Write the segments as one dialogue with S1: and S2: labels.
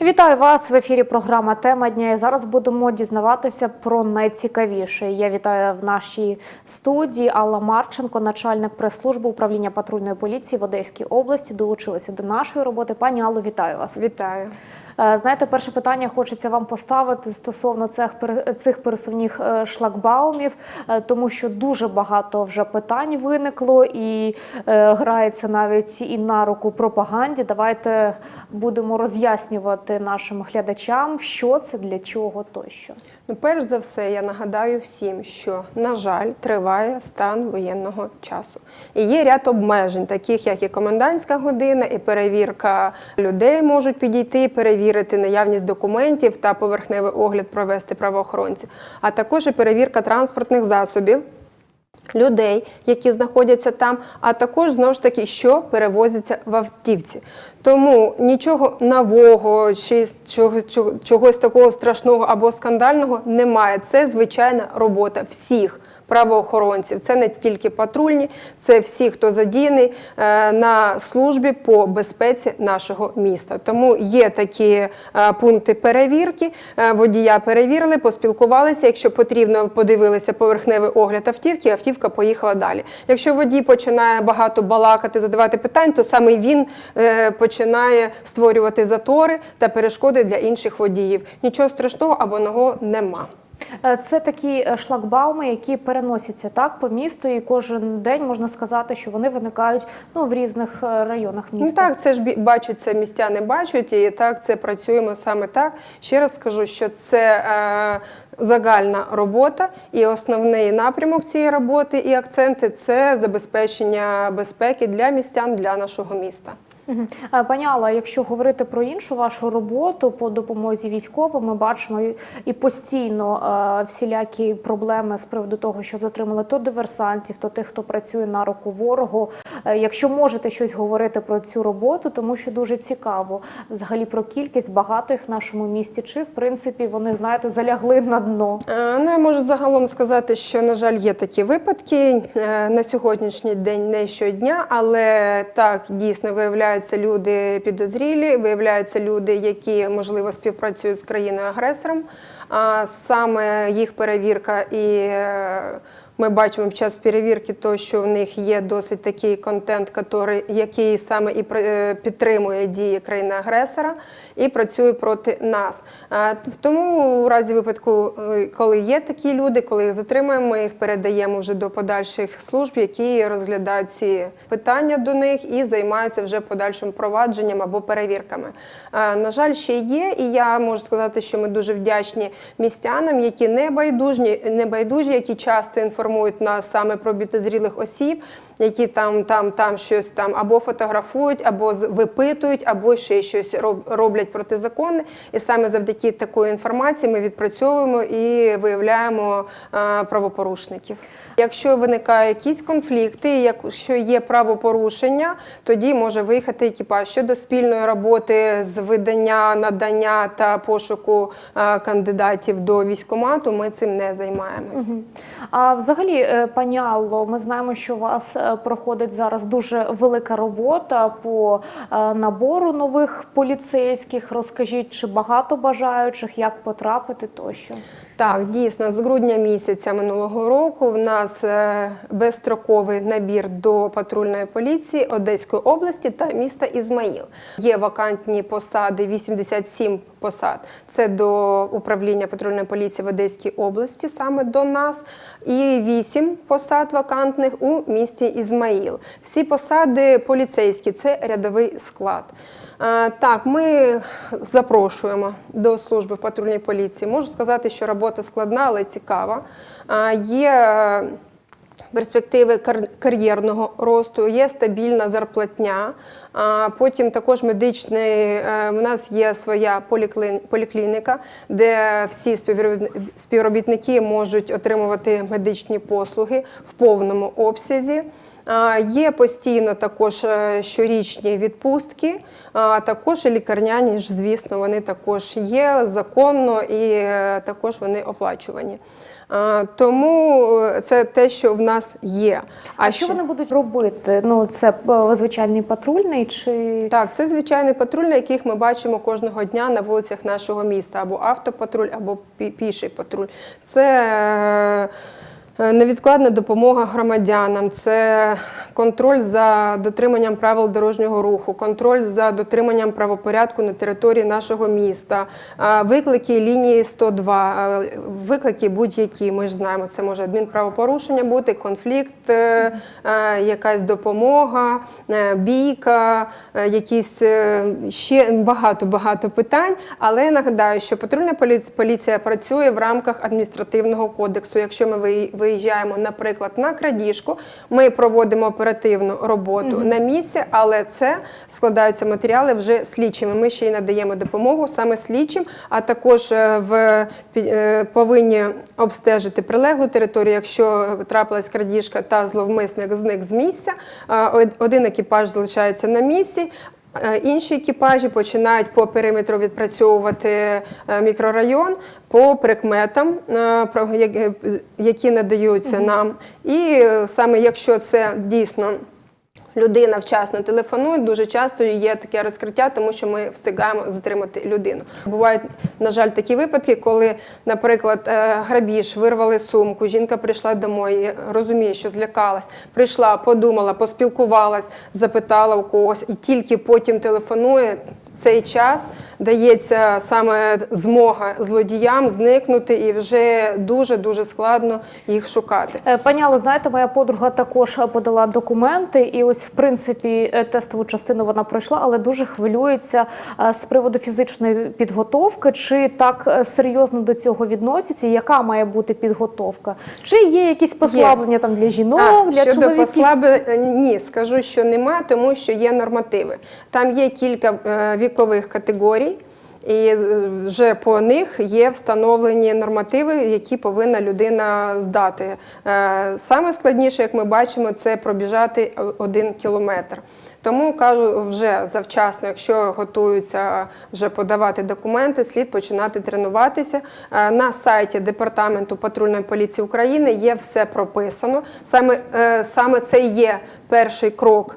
S1: Вітаю вас в ефірі. Програма Тема дня. І зараз будемо дізнаватися про найцікавіше. Я вітаю в нашій студії Алла Марченко, начальник прес-служби управління патрульної поліції в Одеській області. Долучилися до нашої роботи. Пані Алло, вітаю вас.
S2: Вітаю.
S1: Е, Знаєте, перше питання хочеться вам поставити стосовно цих цих пересувних е, шлагбаумів, е, тому що дуже багато вже питань виникло і грається навіть і на руку пропаганді. Давайте будемо роз'яснювати нашим глядачам, що це для чого тощо.
S2: Ну, перш за все, я нагадаю всім, що, на жаль, триває стан воєнного часу. І є ряд обмежень, таких як і комендантська година, і перевірка людей можуть підійти, перевірити наявність документів та поверхневий огляд провести правоохоронці, а також і перевірка транспортних засобів. Людей, які знаходяться там, а також знову ж таки, що перевозиться в автівці. Тому нічого нового чи чогось, такого страшного або скандального немає. Це звичайна робота всіх. Правоохоронців це не тільки патрульні, це всі, хто задіяний е, на службі по безпеці нашого міста. Тому є такі е, пункти перевірки. Е, Водія перевірили, поспілкувалися. Якщо потрібно, подивилися поверхневий огляд автівки. Автівка поїхала далі. Якщо водій починає багато балакати, задавати питань, то саме він починає створювати затори та перешкоди для інших водіїв. Нічого страшного або нового нема.
S1: Е, Це такі е, шлагбауми, які переносяться так по місту, і кожен день можна сказати, що вони виникають ну в різних е, районах
S2: Ну
S1: міста.
S2: так, це ж бачать це містяни бачать, і так це працюємо саме так. Ще раз скажу, що це е, загальна робота, і основний напрямок цієї роботи і акценти це забезпечення безпеки для містян для нашого міста.
S1: Е, Пані Алла, якщо говорити про іншу вашу роботу по допомозі військовим, ми бачимо і- постійно е, всілякі проблеми з приводу того, що затримали то диверсантів, то тих, хто працює на руку ворогу. Е, Якщо можете щось говорити про цю роботу, тому що дуже цікаво взагалі про кількість багато їх в нашому місті, чи в принципі вони знаєте залягли на дно.
S2: Ну, я можу загалом сказати, що, на жаль, є такі випадки на сьогоднішній день, не щодня, але так дійсно виявляються люди підозрілі, виявляються люди, які можливо співпрацюють з країною-агресором. А саме їх перевірка і. Ми бачимо під час перевірки, то що в них є досить такий контент, який, саме і е, підтримує дії країни-агресора і працює проти нас. Тому у разі випадку, е, коли є такі люди, коли їх затримуємо, ми їх передаємо вже до подальших служб, які розглядають ці питання до них і займаються вже подальшим провадженням або перевірками. На жаль, ще є, і я можу сказати, що ми дуже вдячні містянам, які не байдужні, не байдужі, які часто інформують нас саме про бітозрілих осіб, які там, там, там щось там або фотографують, або випитують, або ще щось роб- роблять протизаконне. І саме завдяки такої інформації ми відпрацьовуємо і виявляємо е, правопорушників. Якщо виникають якісь конфлікти, якщо є правопорушення, тоді може виїхати екіпаж щодо спільної роботи з видання, надання та пошуку е, кандидатів до військкомату. Ми цим не займаємось.
S1: А взагалі, е, пані Алло, ми знаємо, що у вас проходить зараз дуже велика робота по е, набору нових поліцейських. Розкажіть, чи багато бажаючих, як потрапити тощо?
S2: Так, дійсно, з грудня місяця минулого року в нас е, безстроковий набір до патрульної поліції Одеської області та міста Ізмаїл. Є вакантні посади, 87 посад. Це до управління патрульної поліції в Одеській області, саме до нас, і 8 посад вакантних у місті Ізмаїл. Всі посади поліцейські, це рядовий склад. Е, Так, ми запрошуємо до служби в патрульній поліції. Можу сказати, що робота складна, але цікава. Е, Є е, перспективи кар'єрного росту, є стабільна зарплатня. Потім також медичний, у нас є своя поліклініка, де всі співробітники можуть отримувати медичні послуги в повному обсязі. А, Є постійно також е, щорічні відпустки, а також і лікарняні ж, звісно, вони також є законно і е, також вони оплачувані. Тому е, це те, що в нас є.
S1: А, що вони будуть робити? Ну це звичайний патрульний чи
S2: Так, це звичайний патруль, яких ми бачимо кожного дня на вулицях нашого міста, або автопатруль, або піший патруль. Це невідкладна допомога громадянам, це контроль за дотриманням правил дорожнього руху, контроль за дотриманням правопорядку на території нашого міста, е, виклики лінії 102, е, виклики будь-які. Ми ж знаємо, це може адмінправопорушення бути, конфлікт, е, е, якась допомога, е, бійка, е, якісь е, ще багато багато питань. Але нагадаю, що патрульна поліція працює в рамках адміністративного кодексу. Якщо ми виї- виїжджаємо, наприклад, на крадіжку, ми проводимо оперативну роботу на місці, але це складаються матеріали вже слідчими. Ми ще й надаємо допомогу саме слідчим, а також е, в е, повинні обстежити прилеглу територію, якщо трапилась крадіжка та зловмисник зник з місця. е, Один екіпаж залишається на місці. Е, Інші екіпажі починають по периметру відпрацьовувати е, мікрорайон по прикметам, е, які надаються нам. І саме якщо це дійсно людина вчасно телефонує, дуже часто є таке розкриття, тому що ми встигаємо затримати людину. Бувають, на жаль, такі випадки, коли, наприклад, е, грабіж, вирвали сумку, жінка прийшла домой, розуміє, що злякалась, прийшла, подумала, поспілкувалась, запитала у когось, і тільки потім телефонує. Цей час дається саме змога злодіям зникнути, і вже дуже дуже складно їх шукати.
S1: Е, Пані Алло, знаєте, моя подруга також е, подала документи, і ось в принципі е, тестову частину вона пройшла, але дуже хвилюється е, з приводу фізичної підготовки. Чи так е, серйозно до цього відносяться? Яка має бути підготовка? Чи є якісь послаблення там для жінок,
S2: А,
S1: для
S2: щодо
S1: чоловіків?
S2: послаблень, ні, скажу, що нема, тому що є нормативи. Там є кілька вікових категорій. І е, вже по них є встановлені нормативи, які повинна людина здати. Е, Саме складніше, як ми бачимо, це пробіжати один кілометр. Тому кажу вже завчасно, якщо готуються вже подавати документи, слід починати тренуватися. Е, На сайті департаменту патрульної поліції України є все прописано. Саме, саме це є перший крок.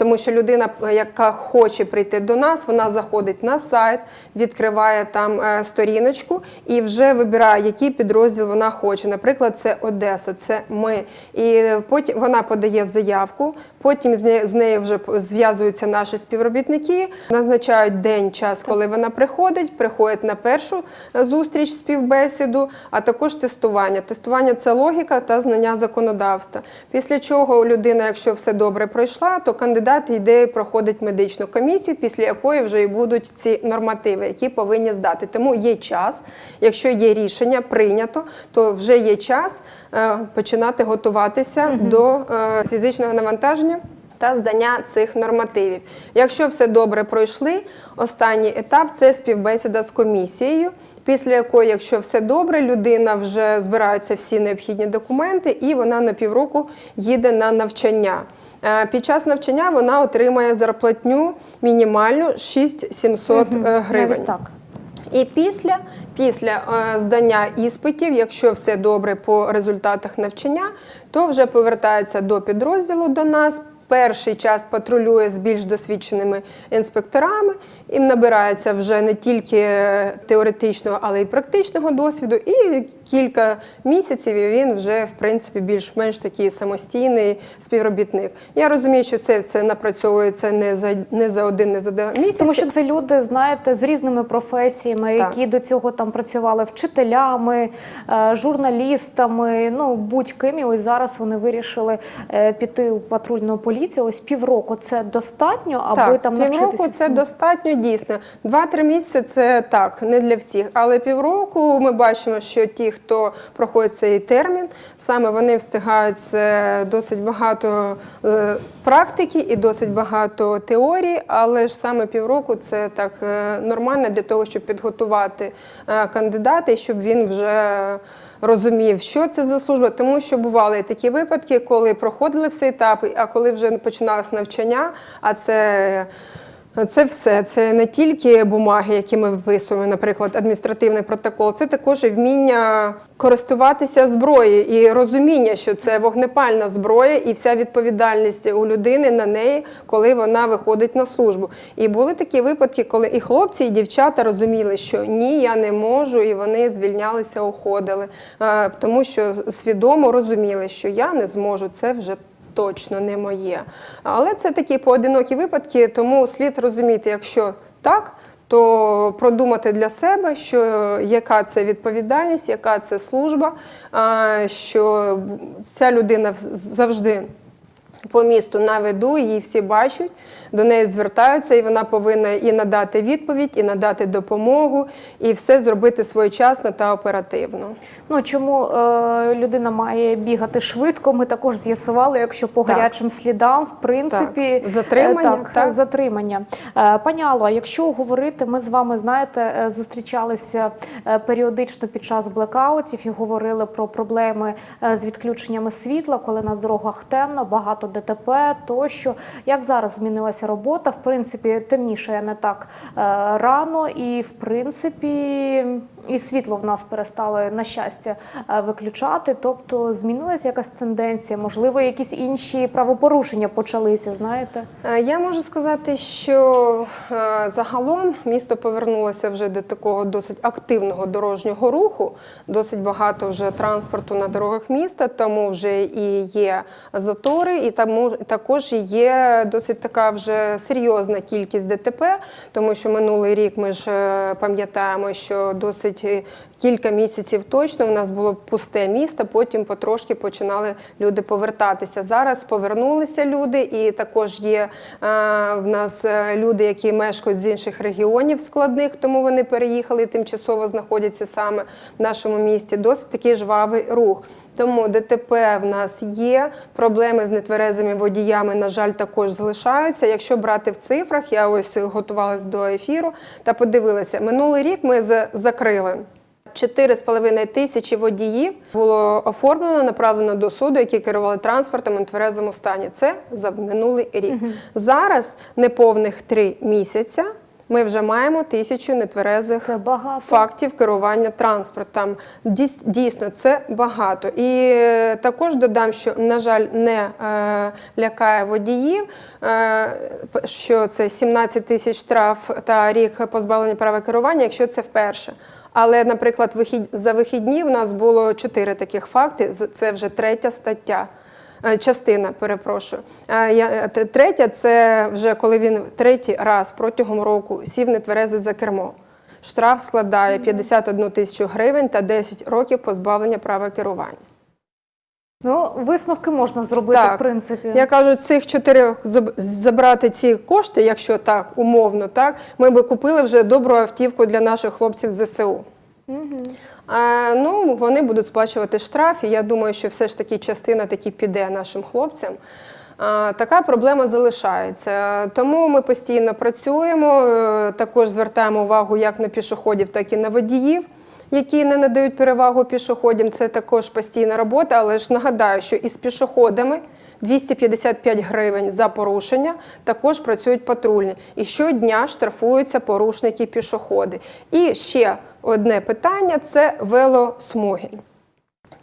S2: Тому що людина, яка хоче прийти до нас, вона заходить на сайт, відкриває там е, сторіночку і вже вибирає, який підрозділ вона хоче. Наприклад, це Одеса, це ми. І потім вона подає заявку. Потім з нею, з нею вже зв'язуються наші співробітники, назначають день, час, коли вона приходить, приходять на першу е, зустріч, співбесіду, а також тестування. Тестування це логіка та знання законодавства. Після чого людина, якщо все добре пройшла, то кандидат йде і проходить медичну комісію, після якої вже і будуть ці нормативи, які повинні здати. Тому є час, якщо є рішення прийнято, то вже є час е, починати готуватися до е, фізичного навантаження. Та здання цих нормативів. Якщо все добре пройшли, останній етап це співбесіда з комісією, після якої, якщо все добре, людина вже збираються всі необхідні документи, і вона на півроку їде на навчання. Е, Під час навчання вона отримає зарплатню мінімальну 6700 е, гривень.
S1: Так.
S2: І після, після е, здання іспитів, якщо все добре по результатах навчання, то вже повертається до підрозділу до нас. Перший час патрулює з більш досвідченими інспекторами і набирається вже не тільки теоретичного, але й практичного досвіду. І кілька місяців і він вже в принципі більш-менш такий самостійний співробітник. Я розумію, що це все напрацьовується не за не за один, не за два місяці.
S1: Тому що це люди, знаєте, з різними професіями,
S2: Так.
S1: які до цього там працювали вчителями, е, журналістами, ну будь-ким. І ось зараз вони вирішили е, піти у патрульну поліцію. Ось півроку це достатньо, аби
S2: так,
S1: там
S2: півроку це достатньо дійсно. Два-три місяці це так, не для всіх. Але півроку ми бачимо, що ті, хто проходить цей термін, саме вони встигають досить багато е, практики і досить багато теорії, але ж саме півроку це так е, нормально для того, щоб підготувати е, кандидата і щоб він вже розумів, що це за служба, тому що бували такі випадки, коли проходили всі етапи, а коли вже починалось навчання, а це. Це все. Це не тільки бумаги, які ми виписуємо, наприклад, адміністративний протокол, це також і вміння користуватися зброєю і розуміння, що це вогнепальна зброя, і вся відповідальність у людини на неї, коли вона виходить на службу. І були такі випадки, коли і хлопці, і дівчата розуміли, що ні, я не можу, і вони звільнялися, уходили, Е, тому що свідомо розуміли, що я не зможу. Це вже точно не моє. Але це такі поодинокі випадки, тому слід розуміти, якщо так. То продумати для себе, що яка це відповідальність, яка це служба, що ця людина завжди по місту на виду, її всі бачать, до неї звертаються, і вона повинна і надати відповідь, і надати допомогу, і все зробити своєчасно та оперативно.
S1: Ну чому е, людина має бігати швидко? Ми також з'ясували, якщо по
S2: Так.
S1: гарячим слідам, в принципі,
S2: Так. Затримання,
S1: е, так,
S2: так.
S1: затримання. Е, пані Алло, якщо говорити, ми з вами знаєте, е, зустрічалися е, періодично під час блекаутів і говорили про проблеми е, з відключеннями світла, коли на дорогах темно, багато ДТП тощо. Як зараз змінилася робота? В принципі, темніше не так е, рано, і в принципі, і світло в нас перестали на щастя е, виключати. Тобто змінилася якась тенденція, можливо, якісь інші правопорушення почалися. Знаєте,
S2: Е, Я можу сказати, що е, загалом місто повернулося вже до такого досить активного дорожнього руху. Досить багато вже транспорту на дорогах міста, тому вже і є затори, і тому також є досить така вже серйозна кількість ДТП, тому що минулий рік ми ж пам'ятаємо, що досить е, кілька місяців точно в нас було пусте місто, потім потрошки починали люди повертатися. Зараз повернулися люди, і також є е, в нас е, люди, які мешкають з інших регіонів складних, тому вони переїхали і тимчасово знаходяться саме в нашому місті. Досить такий жвавий рух. Тому ДТП в нас є. Проблеми з нетверезими водіями, на жаль, також залишаються. Якщо брати в цифрах, я ось готувалась до ефіру та подивилася. Минулий рік ми закрили. 4,5 тисячі водіїв було оформлено, направлено до суду, які керували транспортом у нетверезому стані. Це за минулий рік. Зараз неповних три місяця. Ми вже маємо тисячу нетверезих фактів керування транспортом. Дійс- Дійсно, це багато. І е, також додам, що, на жаль, не е, лякає водіїв, е, що це 17 тисяч штраф та рік позбавлення права керування, якщо це вперше. Але, наприклад, вихід, за вихідні в нас було чотири таких факти. Це вже третя стаття. Е, Частина, перепрошую. Е, е, Третя це вже коли він третій раз протягом року сів нетверезий за кермо. Штраф складає 51 тисячу гривень та 10 років позбавлення права керування.
S1: Ну висновки можна зробити
S2: Так.
S1: в принципі.
S2: Я кажу, цих чотирьох забрати ці кошти, якщо так, умовно, так, ми би купили вже добру автівку для наших хлопців з ЗСУ. А, ну, вони будуть сплачувати штраф, і я думаю, що все ж таки частина таки піде нашим хлопцям. А, така проблема залишається. Тому ми постійно працюємо, е, також звертаємо увагу як на пішоходів, так і на водіїв. Які не надають перевагу пішоходам, це також постійна робота. Але ж нагадаю, що із пішоходами 255 гривень за порушення також працюють патрульні. І щодня штрафуються порушники пішоходи. І ще одне питання це велосмуги.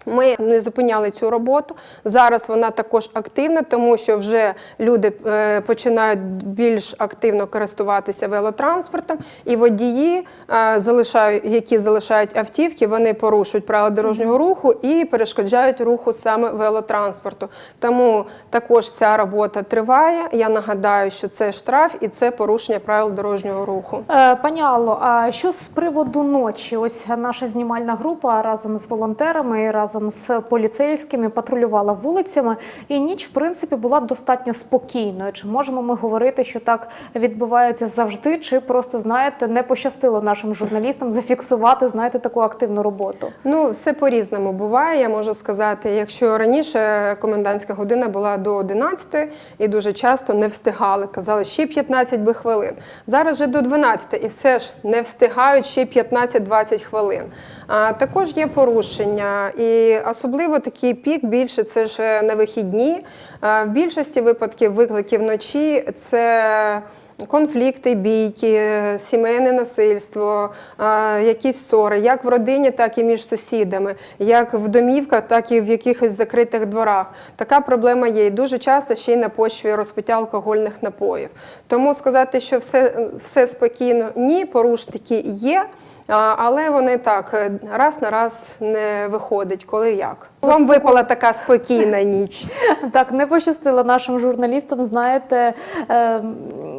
S2: Ми не зупиняли цю роботу. Зараз вона також активна, тому що вже люди е, починають більш активно користуватися велотранспортом, і водії, е, які залишають автівки, вони порушують правила дорожнього руху і перешкоджають руху саме велотранспорту. Тому також ця робота триває. Я нагадаю, що це штраф і це порушення правил дорожнього руху.
S1: Е, Пані Алло, а що з приводу ночі? Ось наша знімальна група разом з волонтерами і разом разом з поліцейськими патрулювала вулицями, і ніч, в принципі, була достатньо спокійною. Чи можемо ми говорити, що так відбувається завжди, чи просто знаєте, не пощастило нашим журналістам зафіксувати знаєте таку активну роботу?
S2: Ну, все по-різному буває. Я можу сказати, якщо раніше комендантська година була до 11 і дуже часто не встигали, казали ще 15 би хвилин. Зараз вже до 12 і все ж не встигають ще 15-20 хвилин. А також є порушення, і особливо такий пік більше це ж е, на вихідні. В більшості випадків викликів вночі це. Конфлікти, бійки, сімейне насильство, якісь ссори, як в родині, так і між сусідами, як в домівках, так і в якихось закритих дворах. Така проблема є. І дуже часто ще й на почві розпиття алкогольних напоїв. Тому сказати, що все, все спокійно, ні, порушники є. Але вони так е, раз на раз не виходить, коли як. Вам випала така спокійна ніч.
S1: Так, не пощастило нашим журналістам, знаєте, е,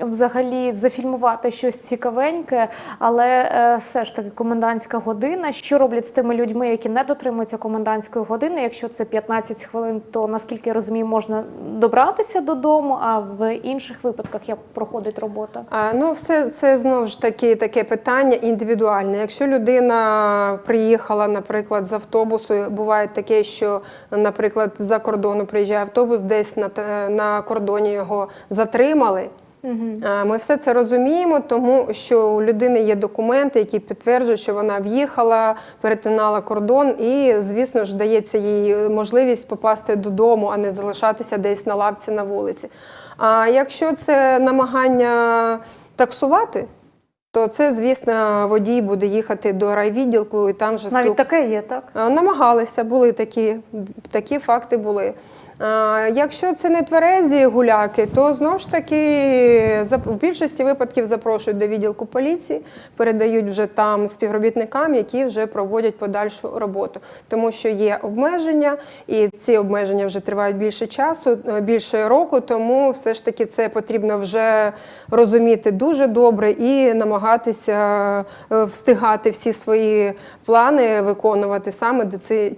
S1: взагалі зафільмувати щось цікавеньке, але е, все ж таки комендантська година. Що роблять з тими людьми, які не дотримуються комендантської години? Якщо це 15 хвилин, то наскільки я розумію, можна добратися додому, а в інших випадках як проходить робота?
S2: А, ну, все це знову ж таки таке питання індивідуальне. Якщо людина приїхала, наприклад, з автобусу, буває таке, що, наприклад, за кордону приїжджає автобус, десь на, на кордоні його затримали. Ми все це розуміємо, тому що у людини є документи, які підтверджують, що вона в'їхала, перетинала кордон, і, звісно ж, дається їй можливість попасти додому, а не залишатися десь на лавці на вулиці. А якщо це намагання таксувати, то це, звісно, водій буде їхати до райвідділку і там вже
S1: Навіть
S2: спіл...
S1: таке є, так?
S2: Е, Намагалися, були такі, такі факти були. Якщо це не тверезі гуляки, то знову ж таки в більшості випадків запрошують до відділку поліції, передають вже там співробітникам, які вже проводять подальшу роботу, тому що є обмеження, і ці обмеження вже тривають більше часу, е, більше року. Тому все ж таки це потрібно вже розуміти дуже добре і намагатися е, встигати всі свої плани виконувати саме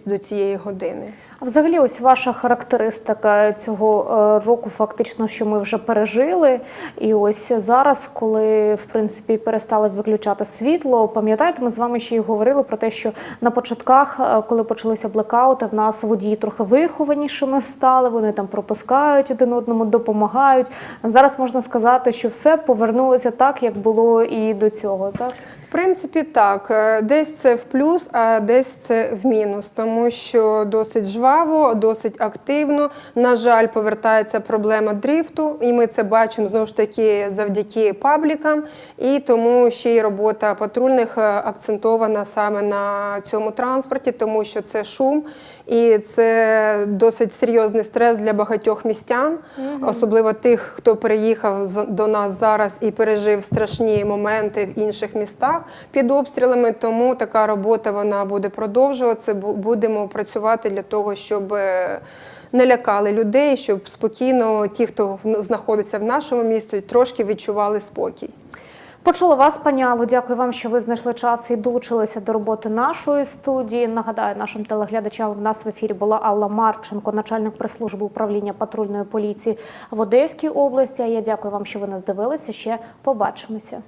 S2: до цієї години.
S1: А взагалі, ось ваша характеристика цього е, року, фактично, що ми вже пережили. І ось зараз, коли в принципі перестали виключати світло, пам'ятаєте, ми з вами ще й говорили про те, що на початках, е, коли почалися блекаути, в нас водії трохи вихованішими стали. Вони там пропускають один одному, допомагають. Зараз можна сказати, що все повернулося так, як було і до цього. Так
S2: принципі, так. Е, Десь це в плюс, а десь це в мінус, тому що досить жваво, досить активно. На жаль, повертається проблема дрифту, і ми це бачимо знову ж таки завдяки паблікам. І тому ще й робота патрульних е, акцентована саме на цьому транспорті, тому що це шум і це досить серйозний стрес для багатьох містян, особливо тих, хто переїхав до нас зараз і пережив страшні моменти в інших містах під обстрілами. Тому така робота вона буде продовжуватися. Бу- Будемо працювати для того, щоб е, не лякали людей, щоб спокійно ті, хто знаходиться в нашому місті, трошки відчували спокій.
S1: Почула вас, пані Алло. Дякую вам, що ви знайшли час і долучилися до роботи нашої студії. Нагадаю, нашим телеглядачам в нас в ефірі була Алла Марченко, начальник прес-служби управління патрульної поліції в Одеській області. А я дякую вам, що ви нас дивилися. Ще побачимося.